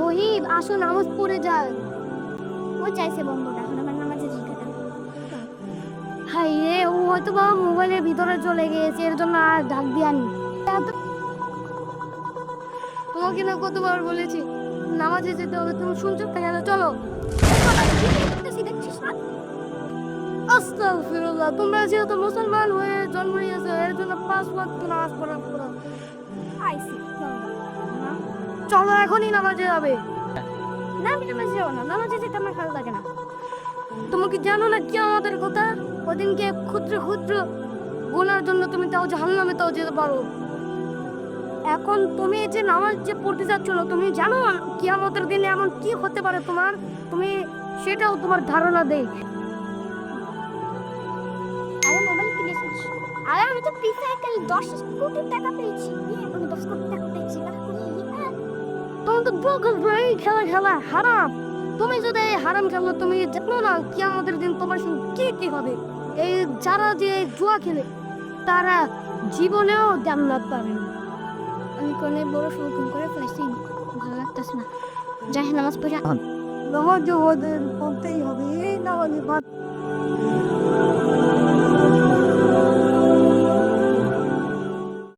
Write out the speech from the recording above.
মহিব আসো নামাজ পড়ে যান ও চাইছে বন্ধুটা হয়তো বা মোবাইলের ভিতরে চলে গিয়েছে, এর জন্য আর ডাক দিয়ানি। তোমাকে না কতবার বলেছি, নামাজে যেতে হবে, তুমি শুনছো কেন চলো। আস্তাগফিরুল্লাহ, তোমরা যেহেতু মুসলমান হয়ে জন্ম নিয়েছো, এর জন্য পাঁচ ওয়াক্ত নামাজ পড়া পড়া। আইসি চলো, এখনই নামাজে যাবে। না, আমি নামাজে যাব না, নামাজে যেতে আমার ভালো লাগে না। তুমি কি জানো না কি আমাদের কথা? ওদিনকে ক্ষুদ্র ক্ষুদ্র গোনার জন্য তুমি তাও জাহান্নামে তাও যেতে পারো। এখন তুমি যে নামাজ যে পড়তে যাচ্ছ তুমি জানো কিয়ামতের দিনে এমন কি হতে পারে তোমার? তুমি সেটাও তোমার ধারণা দেই। আরে মোবাইল কিনেছিস আরে আমি তো ফ্রি দশ কোটি টাকা পেয়েছি। আমি দশ কোটি টাকা পেয়েছি না তুমি তো বগল ভাই খেলা খেলা হারাম। তুমি যদি হারাম খেলো তুমি জানো না কিয়ামতের দিন তোমার সঙ্গে কি কি হবে? এই যারা যে জুয়া খেলে তারা জীবনেও জান্নাত পাবে না। আমি কোনে বড় শৌখিন করে ফেলেছি ভালো লাগতেছে না। যাই নামাজ পড়ে। নামাজ আমাদের পড়তেই হবে এই নামাজ